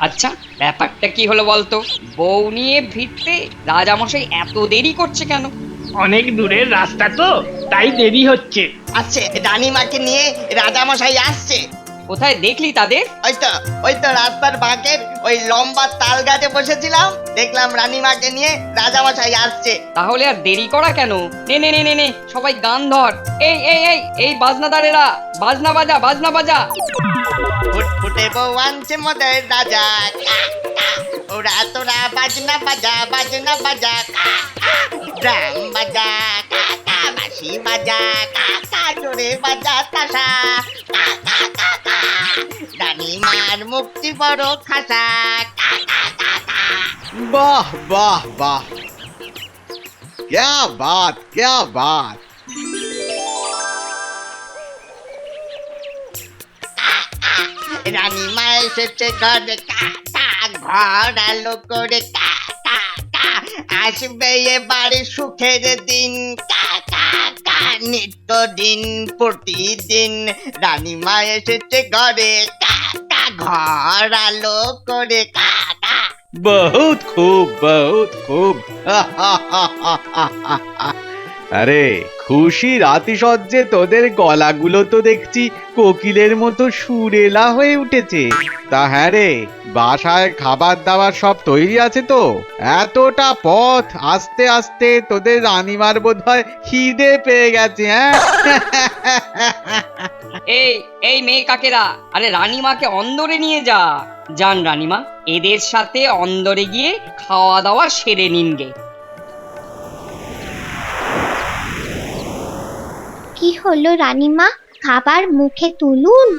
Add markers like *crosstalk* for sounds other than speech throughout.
আচ্ছা ব্যাপারটা কি হলো বলতো? বউ নিয়ে ফিরতে রাজামশাই এত দেরি করছে কেন? অনেক দূরের রাস্তা তো তাই দেরি হচ্ছে। আচ্ছা রানীমাকে নিয়ে রাজামশাই আসছে। কোথায় দেখলি তাদের? ওই তো ওই তো রাস্তার বাঁকের ওই লম্বা তাল গাছে বসেছিলাম দেখলাম রানীমাকে নিয়ে রাজা রাজামশাই আসছে তাহলে আর দেরি করা কেন নে নে নে নে নে সবাই গান ধর এই এই এই এই বাজনাদারেরা বাজনা বাজা বাজনা বাজা ফুটফুটে বউ আনছে মোদের রাজা। ওরা তোরা বাজনা বাজা বাজনা বাজা। ড্রাম বাজা কা, কা। বাঁশি বাজা কা, কা। জোরে বাজা তাসা কা, কা। মুক্তি বড় খাসা বাহ বাহ বাহ। ক্যা বাত ক্যা বাত। রানীমা এসেছে ঘরে ঘর আলো করে কাকা আসবে এবারে সুখের দিন নিত্য দিন প্রতিদিন। রানীমা এসেছে ঘরে ঘর আলো করে কাকা। বহুত খুব বহুত খুব। আরে, খুশির আতিশয্যে তোদের গলাগুলো তো দেখছি কোকিলের মতো সুরেলা হয়ে উঠেছে। তা হ্যাঁ রে, বাসায় খাবার দাবার সব তৈরি আছে তো? এতটা পথ, আস্তে আস্তে তোদের রানিমার বোধ হয় খিদে পেয়ে গেছে হ্যাঁ? *laughs* এই এই মেয়ে কাকেরা? আরে রানীমাকে অন্দরে নিয়ে যা। যান রানীমা এদের সাথে অন্দরে গিয়ে খাওয়া দাওয়া সেরে নিন গে। কি হলো রানীমা? খাবার মুখে তুলুন।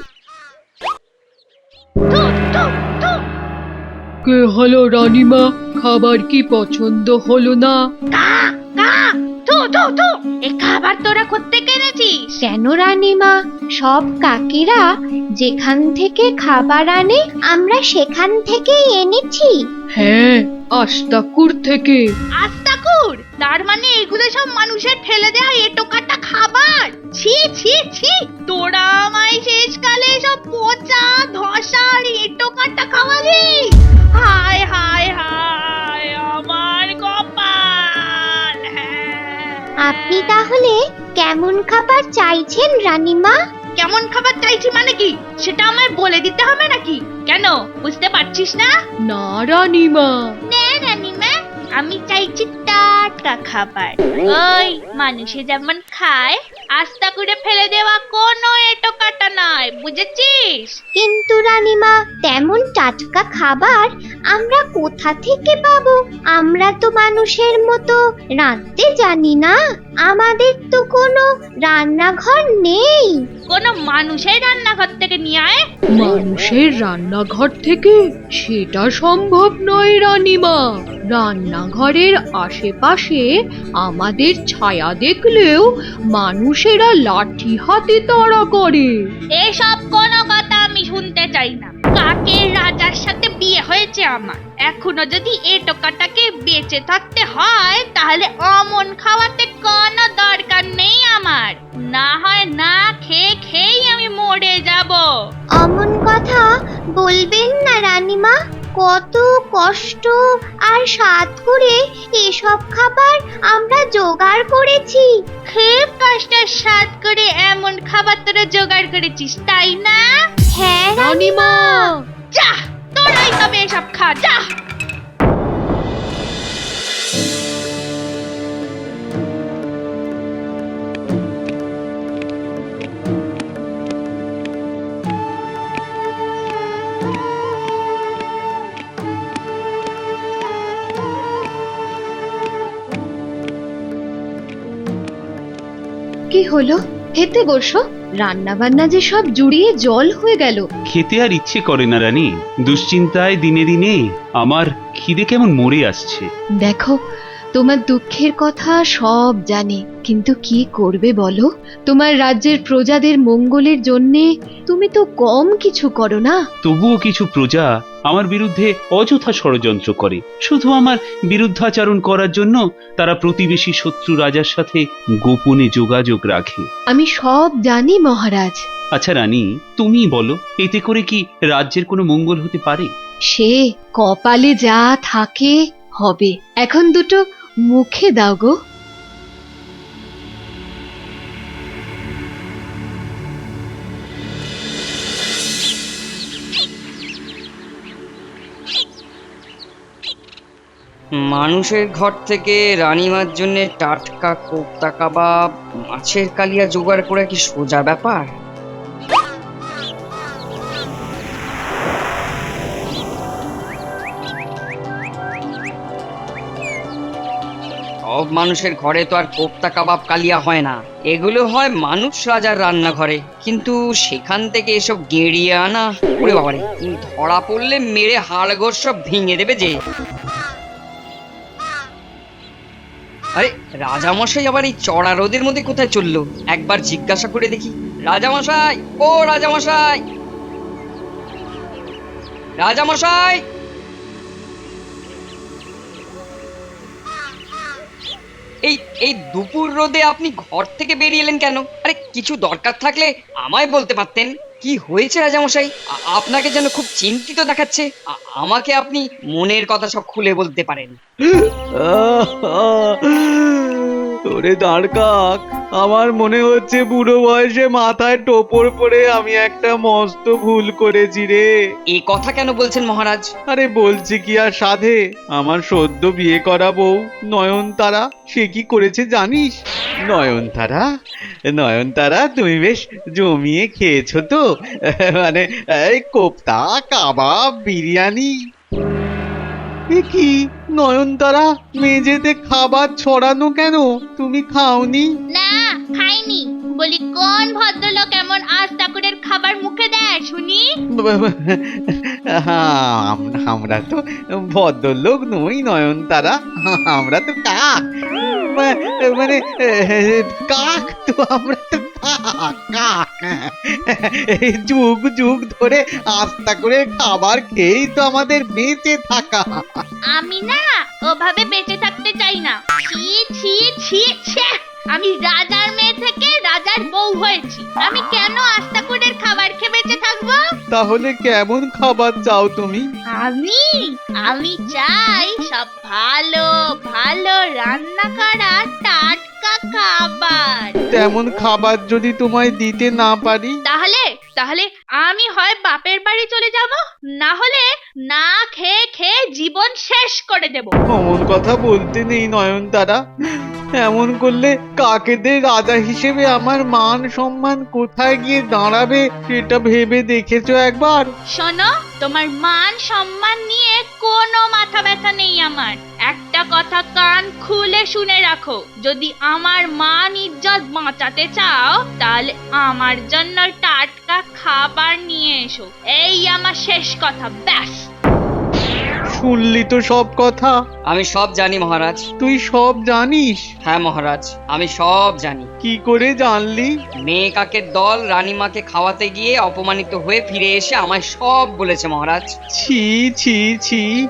কে হলো রানীমা? খাবার কি পছন্দ হলো না? খাবার তোরা করতে কেনেছিস? কেন রানীমা? সব কাকিরা যেখান থেকে খাবার আনে আমরা সেখান থেকেই এনেছি। হ্যাঁ আস্তাকুর থেকে। আস্তাকুর? তার মানে এগুলো সব মানুষের ফেলে দেওয়া এটো কাটা খাবার? ছি ছি ছি তোরা আমায় শেষকালে সব পচা ধসা আর এটো কাটা খাওয়ালি। হায় হায় হায়। আপনি তাহলে কেমন খাবার চাইছেন রানীমা? কেমন খাবার চাইছি মানে কি? সেটা আমায় বলে দিতে হবে নাকি? কেন? বুঝতে পারছিস না? না রানীমা। না রানীমা আমি চাইছি টাটকা খাবার। ওই মানুষে যেমন খায় আস্তা করে ফেলে দেওয়া কোনো বুঝেছিস? কিন্তু রানীমা, তেমন টাটকা খাবার আমরা কোথা থেকে পাবো? আমরা তো মানুষের মতো রাঁধতে জানি না। আমাদের তো কোনো রান্নাঘর নেই। কোনো মানুষের রান্নাঘর থেকে নিয়ে আয়। মানুষের রান্নাঘর থেকে? সেটা সম্ভব নয় রানীমা। রান্নাঘরের আশেপাশে আমাদের ছায়া দেখলেও মানুষেরা লাঠি হাতে তাড়া করে। এসব কোনো কথা আমি শুনতে চাই না। কাকের রাজার সাথে বিয়ে হয়েছে আমার? এখনও যদি এ টোকাটাকে বেঁচে থাকতে হয় তাহলে অমন খাওয়াতে বলবেন না রানীমা? কত কষ্ট আর স্বাদ করে এসব খাবার আমরা জোগাড় করেছি। খুব কষ্টের স্বাদ করে এমন খাবার তোরা জোগাড় করেছিস তাই না? হ্যাঁ রানিমা। যা তোরাই তবে এসব খা যা। কি হলো? খেতে বসো। রান্না বান্না যে সব জুড়িয়ে জল হয়ে গেল। খেতে আর ইচ্ছে করে না রানী। দুশ্চিন্তায় দিনে দিনে আমার খিদে কেমন মরে আসছে। দেখো তোমার দুঃখের কথা সব জানি কিন্তু কি করবে বলো? তোমার রাজ্যের প্রজাদের মঙ্গলের জন্যে তুমি তো কম কিছু করো না? তবুও কিছু প্রজা আমার বিরুদ্ধে অযথা ষড়যন্ত্র করে। শুধু আমার বিরুদ্ধাচরণ করার জন্য তারা প্রতিবেশী শত্রু রাজার সাথে গোপনে যোগাযোগ রাখে। আমি সব জানি মহারাজ। আচ্ছা রানী তুমি বলো এতে করে কি রাজ্যের কোনো মঙ্গল হতে পারে? সে কপালে যা থাকে হবে। এখন দুটো মুখে দাও গো। মানুষের ঘর থেকে রানীমার জন্য টাটকা কোপ্তা কাবাব, মাছের কালিয়া জোগাড় করা কি সোজা ব্যাপার? মানুষের ঘরে তো আর কোপ্তা কাবাব কালিয়া হয় না। এগুলো হয় মানুষ রাজার রান্নাঘরে। কিন্তু সেখান থেকে এসব গেঁড়িয়ে আনা, ওরে বাবারে ধরা পড়লে মেরে হাড়গোড় সব ভেঙে দেবে যে। আরে, রাজামশাই আবার এই চড়া রোদের মধ্যে কোথায় চলল? একবার জিজ্ঞাসা করে দেখি। রাজামশাই, ও রাজামশাই! রাজামশাই! এই এই দুপুর রোদে আপনি ঘর থেকে বেরিয়ে এলেন কেন? আরে, কিছু দরকার থাকলে আমায় বলতে পারতেন। কি হয়েছে রাজামশাই? আপনাকে যেন খুব চিন্তিত দেখাচ্ছে। আমাকে আপনি মনের কথা সব খুলে বলতে পারেন। ওরে দাঁড় কাক আমার মনে হচ্ছে বুড়ো বয়সে মাথায় টোপর পরে আমি একটা মস্ত ভুল করেছি রে। এ কথা কেন বলছেন মহারাজ? আরে বলছি কি আর সাধে আমার সদ্য বিয়ে করা বউ নয়নতারা সে কি করেছে জানিস? নয়নতারা? নয়নতারা তুমি বেশ জমিয়ে খেয়েছো তো? মানে এই কোপ্তা কাবাব বিরিয়ানি। কি? নয়নতারা মেঝেতে খাবার ছড়ানো কেন? তুমি খাওনি? না খাইনি। বলি কোন ভদ্রলোক এমন আজ ঠাকুরের খাবার মুখে দেয় শুনি? হ্যাঁ, আমরা তো ভদ্রলোক নই নয়নতারা। আমরা তো কাক। মানে কাক তো আমরা তো কাক যুগ যুগ ধরে আস্তা করে খাবার খেয়েই তো আমাদের বেঁচে থাকা। আমি না ওভাবে বেঁচে থাকতে চাই না। ছি ছি ছি ছে। আমি রাজার মেয়ে থেকে রাজার বউ হয়েছি। আমি কেন আস্তাকুরের খাবার খেয়ে বেঁচে থাকব? তাহলে কেমন খাবার চাও তুমি? আমি? আমি চাই সব ভালো ভালো রান্না করা টাটকা খাবার। তেমন খাবার যদি তোমায় দিতে না পারি? তাহলে তাহলে আমি হয় বাপের বাড়ি চলে যাব না হলে না খেয়ে খেয়ে জীবন শেষ করে দেব। অমন কথা বলতে নেই নয়নতারা। এমন করলে কাকেদের রাজা হিসেবে আমার মান সম্মান কোথায় গিয়ে দাঁড়াবে সেটা ভেবে দেখেছ একবার? শোনো, তোমার মান সম্মান নিয়ে কোনো মাথা ব্যথা নেই আমার। একটা কথা কান খুলে শুনে রাখো, যদি আমার মান ইজ্জত বাঁচাতে চাও, তাহলে আমার জন্য টাটকা খাবার নিয়ে এসো। এই আমার শেষ কথা, ব্যাস। শুনলি তো সব কথা। আমি সব জানি মহারাজ। তুই সব জানিস? হ্যাঁ মহারাজ আমি সব জানি। কি করে জানলি? মেয়ে কাকের দল রানীমাকে খাওয়াতে গিয়ে অপমানিত হয়ে ফিরে এসে আমায় সব বলেছে মহারাজ। ছি ছি ছি।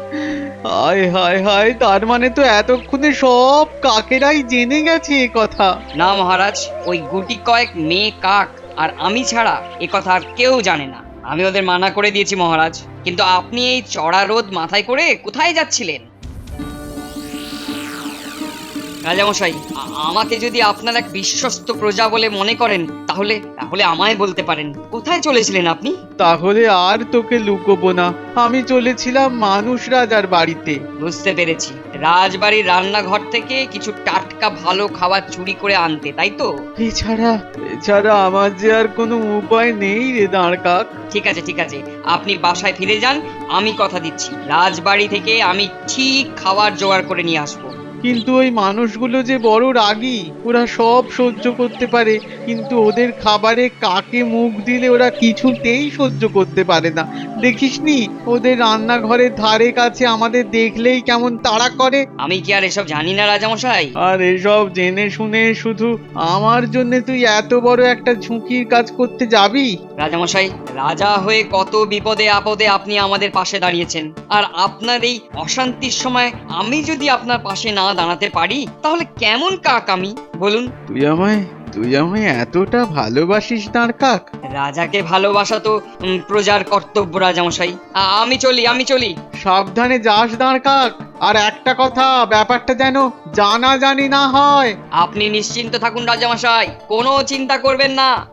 হায় হায় হায় তার মানে তো এতক্ষণে সব কাকেরাই জেনে গেছে এ কথা। না মহারাজ ওই গুটি কয়েক মেয়ে কাক আর আমি ছাড়া এ কথা আর কেউ জানে না। আমি ওদের মানা করে দিয়েছি মহারাজ। কিন্তু আপনি এই চড়া রোদ মাথায় করে কোথায় যাচ্ছিলেন? রাজামশাই আমাকে যদি আপনার এক বিশ্বস্ত প্রজা বলে মনে করেন তাহলে তাহলে আমায় বলতে পারেন। কোথায় চলেছিলেন আপনি? তাহলে আর তোকে লুকোবো না। আমি চলেছিলাম মানুষ রাজার বাড়িতে। বুঝতে পেরেছি। রাজবাড়ির রান্নাঘর থেকে কিছু টাটকা ভালো খাবার চুরি করে আনতে তাই তো? এছাড়া এছাড়া আমার যে আর কোনো উপায় নেই রে দাঁড় কাক। ঠিক আছে ঠিক আছে। আপনি বাসায় ফিরে যান আমি কথা দিচ্ছি। রাজবাড়ি থেকে আমি ঠিক খাবার জোগাড় করে নিয়ে আসব। কিন্তু ওই মানুষগুলো যে বড় রাগী ওরা সব সহ্য করতে পারে কিন্তু ওদের খাবারে কাকে মুখ দিলে ওরা কিছুতেই সহ্য করতে পারে না। দেখিসনি ওদের রান্নাঘরের ধারে কাছে আমাদের দেখলেই কেমন তাড়া করে। আমি কি আর এসব জানি না রাজামশাই? আর এসব জেনে শুনে শুধু আমার জন্য তুই এত বড় একটা ঝুঁকির কাজ করতে যাবি? রাজামশাই রাজা হয়ে কত বিপদে আপদে আপনি আমাদের পাশে দাঁড়িয়েছেন। আর আপনার এই অশান্তির সময় আমি যদি আপনার পাশে না দাঁড়াতে পারি? তাহলে কেমন কাক আমি? বলুন। তুই আমায় তুই আমায় এতটা ভালোবাসিস দাঁড় কাক? রাজাকে ভালোবাসা তো উম, প্রজার কর্তব্য রাজামশাই। আ- আমি চলি আমি চলি। সাবধানে যাস দাঁড় কাক। আর একটা কথা ব্যাপারটা যেন জানা জানি না হয়। আপনি নিশ্চিন্ত থাকুন রাজামশাই। কোনো চিন্তা করবেন না।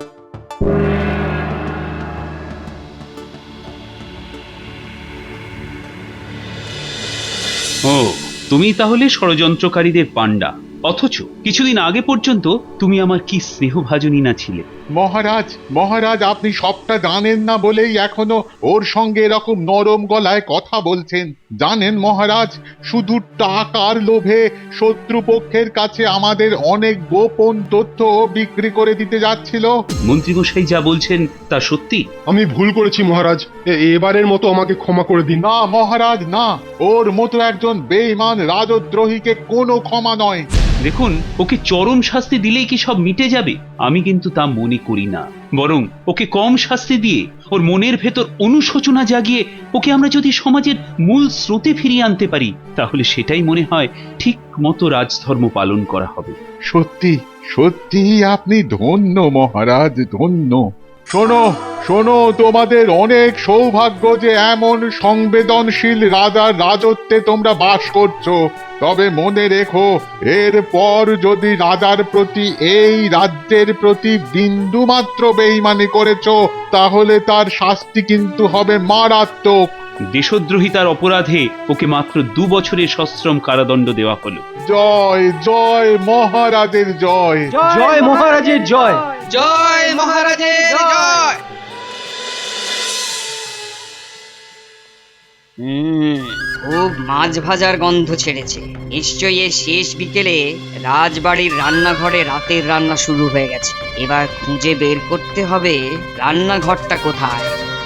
ও তুমি তাহলে ষড়যন্ত্রকারীদের পাণ্ডা। অথচ কিছুদিন আগে পর্যন্ত তুমি আমার কি স্নেহভাজনী না ছিলে। মহারাজ মহারাজ আপনি সবটা জানেন না বলেই এখনও ওর সঙ্গে এরকম নরম গলায় কথা বলছেন। জানেন মহারাজ শুধু টাকার লোভে শত্রুপক্ষের কাছে আমাদের অনেক গোপন তথ্য বিক্রি করে দিতে যাচ্ছিল। মন্ত্রীমশাই যা বলছেন তা সত্যি? আমি ভুল করেছি মহারাজ। এবারের মতো আমাকে ক্ষমা করে দিন। না মহারাজ না। ওর মতো একজন বেঈমান রাজদ্রোহীকে কোনো ক্ষমা নয়। দেখুন, ওকে চরম শাস্তি দিলেই কি সব মিটে যাবে? আমি কিন্তু তা মনে করি না। বরং ওকে কম শাস্তি দিয়ে ওর মনের ভেতর অনুশোচনা জাগিয়ে ওকে আমরা যদি সমাজের মূল স্রোতে ফিরিয়ে আনতে পারি, তাহলে সেটাই মনে হয় ঠিক মতো রাজধর্ম পালন করা হবে। সত্যি সত্যি আপনি ধন্য মহারাজ, ধন্য। শোনো শোনো তোমাদের অনেক সৌভাগ্য যে এমন সংবেদনশীল রাজার রাজত্বে তোমরা বাস করছ। তবে মনে রেখো এর পর যদি রাজার প্রতি এই রাজ্যের প্রতি বিন্দু মাত্র বেইমানি করেছ, তাহলে তার শাস্তি কিন্তু হবে মারাত্মক। দেশদ্রোহিতার অপরাধে ওকে মাত্র দু বছরের সশ্রম কারাদণ্ড দেওয়া হলো। জয় জয় মহারাজের জয়। জয় মহারাজের জয়। জয় মহারাজের জয়। হুম খুব মাছ ভাজার গন্ধ ছেড়েছে। নিশ্চয়ই এ শেষ বিকেলে রাজবাড়ির রান্নাঘরে রাতের রান্না শুরু হয়ে গেছে। এবার খুঁজে বের করতে হবে রান্নাঘরটা কোথায়?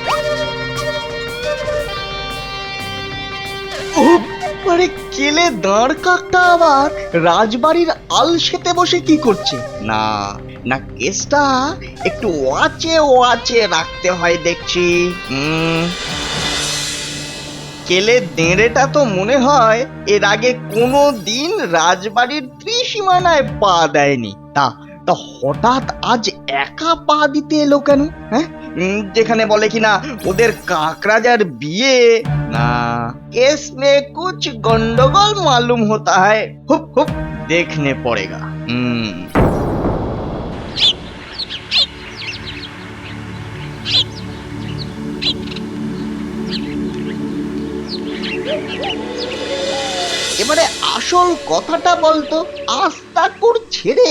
মানে কেলে দাঁড় কাকটা আবার? রাজবাড়ির আলসেতে বসে কি করছে? না না, কেসটা একটু ওয়াচে ওয়াচে রাখতে হয় দেখছি। হুম। কেলে দেড়েটা তো মনে হয় এর আগে কোনো দিন রাজবাড়ির ত্রিসীমানায় পা দেয়নি। তা তা হঠাৎ আজ একা পা দিতে এলো কেন হ্যাঁ? যেখানে বলে কিনা ওদের কাকরাজার বিয়ে না केस में कुछ गंडगोल मालूम होता है हुप हुप देखने पड़ेगा हम्म এবারে আসল কথাটা বলতো আস্তাকুর ছেড়ে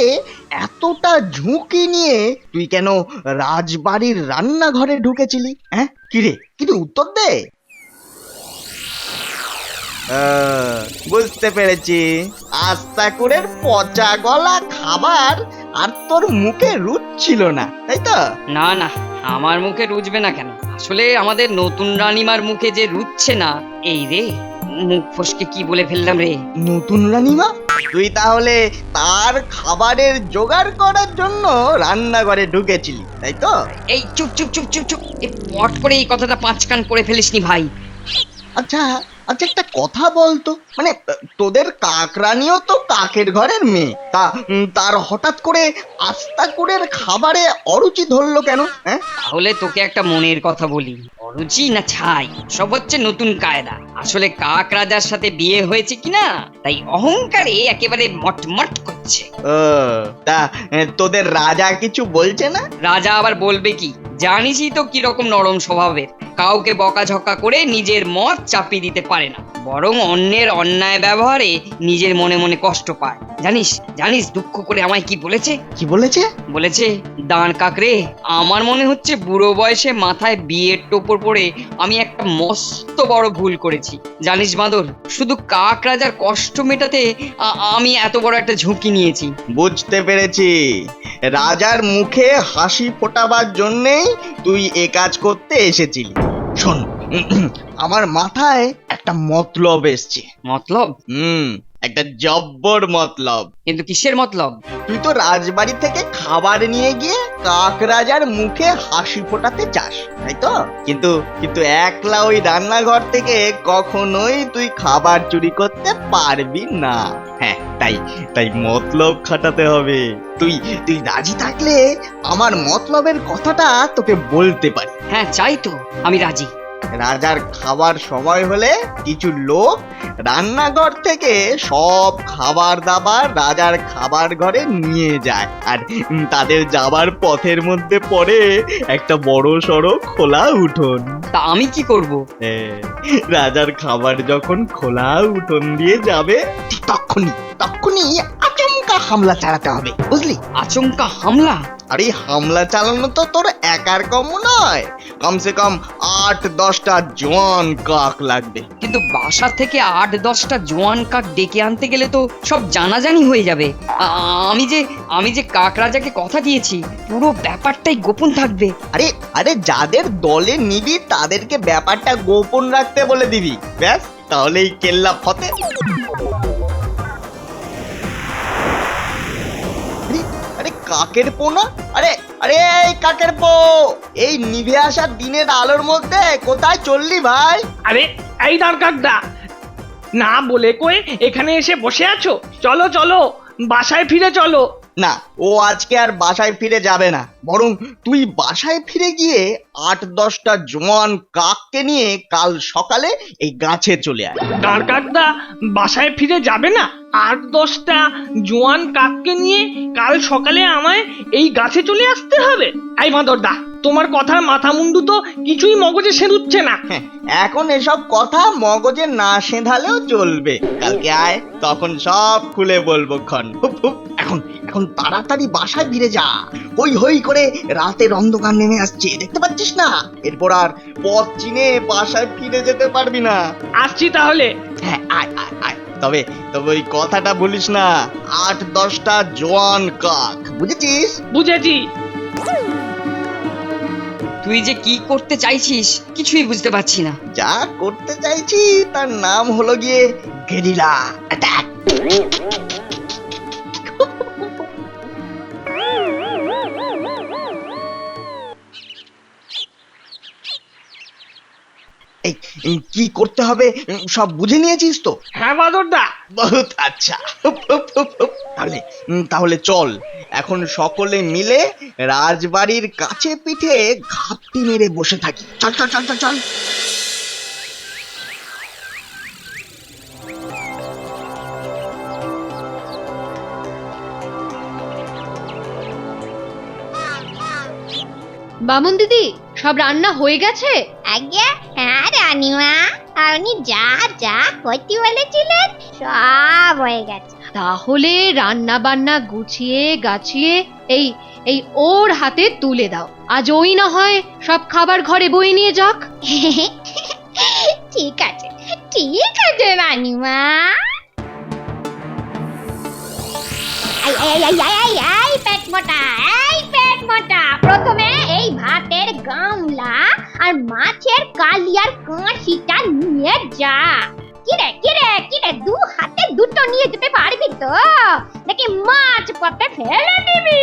এতটা ঝুঁকি নিয়ে তুই কেন রাজবাড়ির রান্নাঘরে ঢুকেছিলি হ্যাঁ? কিরে কিরে উত্তর দে? আহ, বুঝতে পেরেছি। আস্তাকুরের পচা গলা খাবার আর তোর মুখে রুচছিল না তাই তো? না না আমার মুখে রুচবে না কেন? আসলে আমাদের নতুন রানীমার মুখে যে রুচ্ছে না এই রে মুখ ফসকে কি বলে ফেললাম রে? নতুন রানীমা? তুই তাহলে তার খাবারের জোগাড় করার জন্য রান্নাঘরে ঢুকেছিলি তাই তো? এই চুপ চুপ চুপ চুপ চুপ। এ পট করে এই কথাটা পাঁচ কান করে ফেলিসনি ভাই। আচ্ছা আচ্ছা একটা কথা বলতো। মানে তোদের কাকরানিও তো কাকের ঘরের মেয়ে। তা তার হঠাৎ করে আস্তাকুরের খাবারে অরুচি ধরলো কেন হ্যাঁ? তাহলে তোকে একটা মনের কথা বলি। অরুচি না ছাই? সব হচ্ছে নতুন কায়দা। আসলে কাক রাজার সাথে বিয়ে হয়েছে কিনা তাই অহংকারে একেবারে মটমট করছে। ও তা তোদের রাজা কিছু বলছে না? রাজা আবার বলবে কি জানিসই তো কীরকম নরম স্বভাবের। কাউকে বকাঝকা করে নিজের মত চাপিয়ে দিতে পারে না। বরং অন্যের অন্যায় ব্যবহারে নিজের মনে মনে কষ্ট পায়। জানিস জানিস দুঃখ করে আমায় কি বলেছে? কি বলেছে? বলেছে দাঁড় কাকরে আমার মনে হচ্ছে বুড়ো বয়সে মাথায় বিয়ের টোপর পরে আমি একটা মস্ত বড় ভুল করেছি। জানিস বাঁদর শুধু কাক রাজার কষ্ট মেটাতে আমি এত বড় একটা ঝুঁকি নিয়েছি। বুঝতে পেরেছি। রাজার মুখে হাসি ফোটাবার জন্যেই তুই এ কাজ করতে এসেছিলি। শোন *clears throat* আমার মাথায় একটা মতলব এসছে। মতলব? হুম একটা জব্বর মতলব। কিন্তু কিসের মতলব? তুই তো রাজবাড়ি থেকে খাবার নিয়ে গিয়ে কাক রাজার মুখে হাসি ফোটাতে চাস তাই তো? কিন্তু কিন্তু একলা ওই রান্নাঘর থেকে কখনোই তুই খাবার চুরি করতে পারবি না। হ্যাঁ তাই তাই মতলব খাটাতে হবে। তুই তুই রাজি থাকলে আমার মতলবের কথাটা তোকে বলতে পারি। হ্যাঁ চাই তো আমি রাজি। রাজার খাবার সময় হলে কিছু লোক রান্নাঘর থেকে সব খাবার দাবার রাজার খাবার ঘরে নিয়ে যায়। আর তাদের যাবার পথের মধ্যে পড়ে একটা বড় সড়ো খোলা উঠোন। তা আমি কি করব? রাজার খাবার যখন খোলা উঠোন দিয়ে যাবে তখনই তখনই আচমকা হামলা চালাতে হবে বুঝলি? আচমকা হামলা? আরে হামলা চালানো তো তোর একার কম নয়। কমসে কম আট দশটা জোয়ান কাক লাগবে। কিন্তু বাসা থেকে আট দশটা জোয়ান কাক ডেকে আনতে গেলে তো সব জানাজানি হয়ে যাবে। আ- আমি যে আমি যে কাক রাজাকে কথা দিয়েছি পুরো ব্যাপারটাই গোপন থাকবে। আরে আরে যাদের দলে নিবি তাদেরকে ব্যাপারটা গোপন রাখতে বলে দিবি। ব্যাস তাহলেই কেল্লা ফতে। কাকের পো না? আরে আরে, এই কাকের পো! এই নিভে আসার দিনের আলোর মধ্যে কোথায় চললি ভাই? আরে, এই দরকারটা না বলে কই এখানে এসে বসে আছো? চলো চলো, বাসায় ফিরে চলো। না, ও আজকে আর বাসায় ফিরে যাবে না। বরং তুই বাসায় ফিরে গিয়ে আট দশটা জোয়ান কাককে নিয়ে কাল সকালে এই গাছে চলে আয়। কাকদা, বাসায় ফিরে যাবে না? আট দশটা জোয়ান কাককে নিয়ে কাল সকালে আমায় এই গাছে চলে আসতে হবে? এই মাদরদা তোমার কথার মাথা মুন্ডু তো কিছুই মগজে সেরুচ্ছে না। হ্যাঁ, এখন এসব কথা মগজে না সেঁধালেও চলবে। কালকে আয় তখন সব খুলে বলব ক্ষণ। হুপ, হুপ। এখন এখন তাড়াতাড়ি বাসায় ফিরে যা। হই হই করে রাতের অন্ধকার নেমে আসছে দেখতে পাচ্ছিস না? এরপর আর পথ চিনে বাসায় ফিরে যেতে পারবি না। আসছি তাহলে। হ্যাঁ আয় আয় আয়। তবে তবে ওই কথাটা বলিস না। আট দশটা জোয়ান কাক বুঝেছিস? বুঝেছি। তুই যে কি করতে চাইছিস, কিছুই বুঝতে পারছি না। যা করতে চাইছি, তার নাম হলো গিয়ে গেরিলা অ্যাটাক কি করতে হবে? সব বুঝে নিয়েছিস তো? হ্যাঁ মাদরদা বহুত আচ্ছা। তাহলে তাহলে চল। এখন সকলে মিলে রাজবাড়ির কাছে পিঠে ঘাপটি মেরে বসে থাকি। চল চল চল চল চল। বামন দিদি সব রান্না হয়ে গেছে? হ্যাঁ রানিমা আপনি যা যা করতে বলেছিলেন সব হয়ে গেছে। তাহলে রান্না বান্না গুছিয়ে গাছিয়ে এই এই ওর হাতে তুলে দাও। আজ ওই না হয় সব খাবার ঘরে বয়ে নিয়ে যাক। *laughs* ঠিক আছে ঠিক আছে রানিমা। আই আই আই আই আই আই পেট মোটা এই পেট মোটা। প্রথমে এই ভাতের গামলা আর মাছের কালিয়ার কাঁচিটা নিয়ে যা। কিরে কিরে কিরে দু হাতে দুটো নিয়ে যেতে পারবি তো? নাকি মাছ পথে ফেলে দিবি?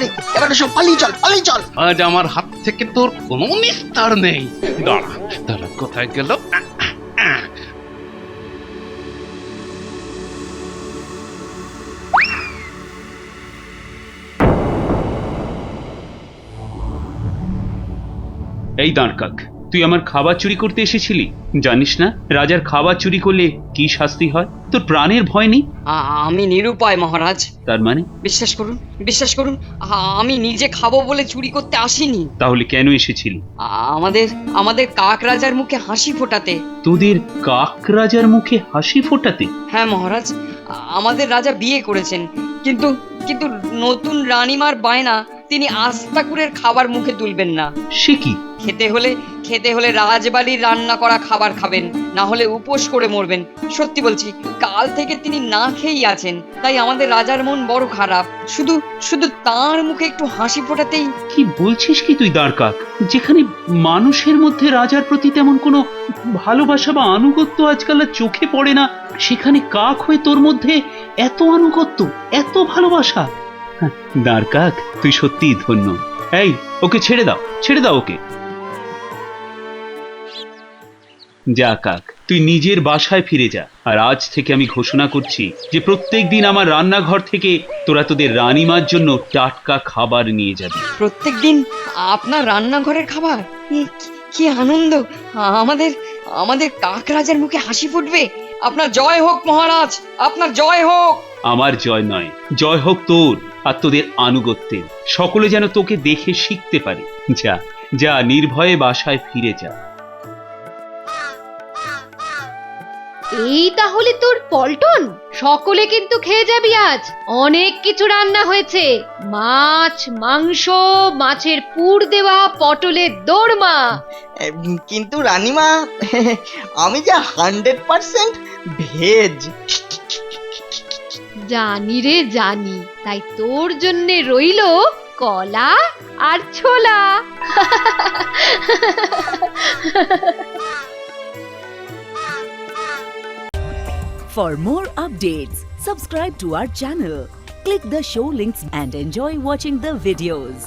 তোরা সব পালিয়ে চল পালিয়ে চল। আজ আমার হাত থেকে তোর কোনো নিস্তার নেই। দাঁড়া দাঁড়া, কোথায় গেল? এই দাঁড় আহ। তুই আমার খাবার চুরি করতে এসেছিলি? জানিস না রাজার খাবার চুরি করলে কি শাস্তি হয়? তোর প্রাণের ভয় নেই? আমি নিরুপায় মহারাজ। তার মানে? বিশ্বাস করুন বিশ্বাস করুন আমি নিজে খাব বলে চুরি করতে আসিনি। তাহলে কেন এসেছিলি? আমাদের আমাদের কাক রাজার মুখে হাসি ফোটাতে। তোদের কাক রাজার মুখে হাসি ফোটাতে? হ্যাঁ মহারাজ আমাদের রাজা বিয়ে করেছেন কিন্তু কিন্তু নতুন রানীমার বায়না তিনি আস্তাকুরের খাবার মুখে তুলবেন না। সে কি? খেতে হলে খেতে হলে রাজবাড়ির রান্না করা খাবার খাবেন না হলে উপোস করে মরবেন। সত্যি বলছি কাল থেকে তিনি না খেয়েই আছেন তাই আমাদের রাজার মন বড় খারাপ। শুধু শুধু তার মুখে একটু হাসি ফোটাতেই। কি বলছিস কি তুই দাঁড়কাক যেখানে মানুষের মধ্যে রাজার প্রতি তেমন কোনো ভালোবাসা বা আনুগত্য আজকাল আর চোখে পড়ে না সেখানে কাক হয়ে তোর মধ্যে এত আনুগত্য এত ভালোবাসা। দাঁড়কাক তুই সত্যিই ধন্য। এই ওকে ছেড়ে দাও ছেড়ে দাও ওকে। যা কাক তুই নিজের বাসায় ফিরে যা। আর আজ থেকে আমি ঘোষণা করছি যে প্রত্যেক দিন আমার রান্নাঘর থেকে তোরা তোদের রানীমার জন্য টাটকা খাবার নিয়ে যাবি। প্রত্যেক দিন আপনার রান্নাঘরের খাবার? কি- কি আনন্দ! আমাদের আমাদের কাক রাজার মুখে হাসি ফুটবে। আপনার জয় হোক মহারাজ আপনার জয় হোক! আমার জয় নয় জয় হোক তোর। আর তোদের আনুগত্যের সকলে যেন তোকে দেখে শিখতে পারে। যা যা নির্ভয়ে বাসায় ফিরে যা। এই তাহলে তোর পল্টন? সকলে কিন্তু খেয়ে যাবি আজ। অনেক কিছু রান্না হয়েছে। মাছ মাংস মাছের পুর দেওয়া পটলের দোরমা। কিন্তু রানীমা *laughs* আমি যা হান্ড্রেড পার্সেন্ট ভেজ জানি রে জানি তাই তোর জন্যে রইলো কলা আর ছোলা For more updates, subscribe to our channel, click the show links and enjoy watching the videos.